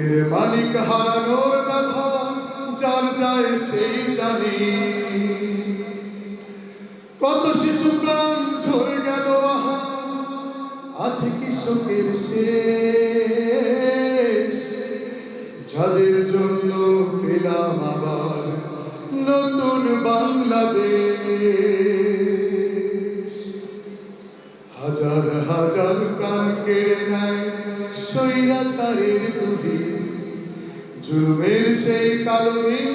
বুকের মালিক হারানোর কথা যার যায় সেই জানে। কত শিশু প্রাণ ঝরে গেল আছে কৃষকের শেষ? যাদের জন্য পেলাম আবার নতুন বাংলাদেশ। হাজার হাজার প্রাণ কেড়ে নেয় স্বৈরাচারের বুদ্ধি জুলুমের সেই কালো দিন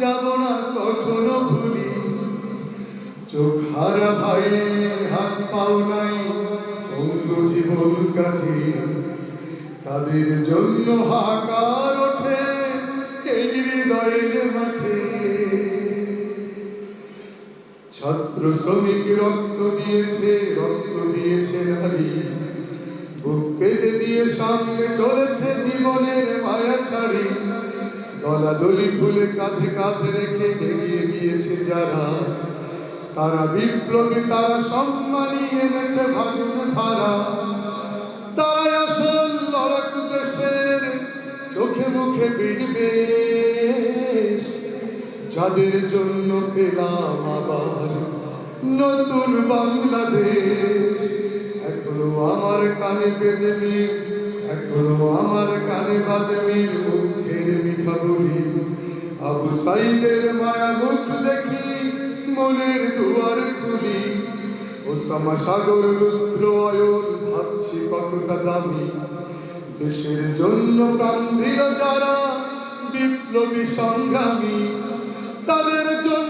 যাব না কখনো ভুলি। চোখ হারা হাত পাও নাই অঙ্গ জীবন কাঠি। তাদের জন্য হাকার ওঠে এই হৃদয়ের মাঠে। ছাত্র শ্রমিক রক্ত দিয়েছে রক্ত দিয়েছে নারী। বুক পেতে দিয়ে সামনে চলেছে জীবনের মায়া দলাদলি খুলে কাঁধে কাঁধে রেখে এগিয়ে গিয়েছে যারা। তারা বিপ্লবী, তারা সম্মানী এনেছে ভাগ্য ধারা তারাই আসল চোখে মুখে বিড়বেশ যাদের জন্য পেলাম আবার নতুন বাংলাদেশ। এখনও আমার কানে বেজে মিল এখনও আমার কানে বাজে মিল, মুখের মিঠা বলি। আবু সাইদের মায়া মুখ দেখি, মনের দুয়ার খুলি। ওসামা সাগর রুদ্র অয়ন ভাবছি কতটা দামি। দেশের জন্য প্রাণ দিল যারা, বিপ্লবী সংগ্রামী, তাদের জন্য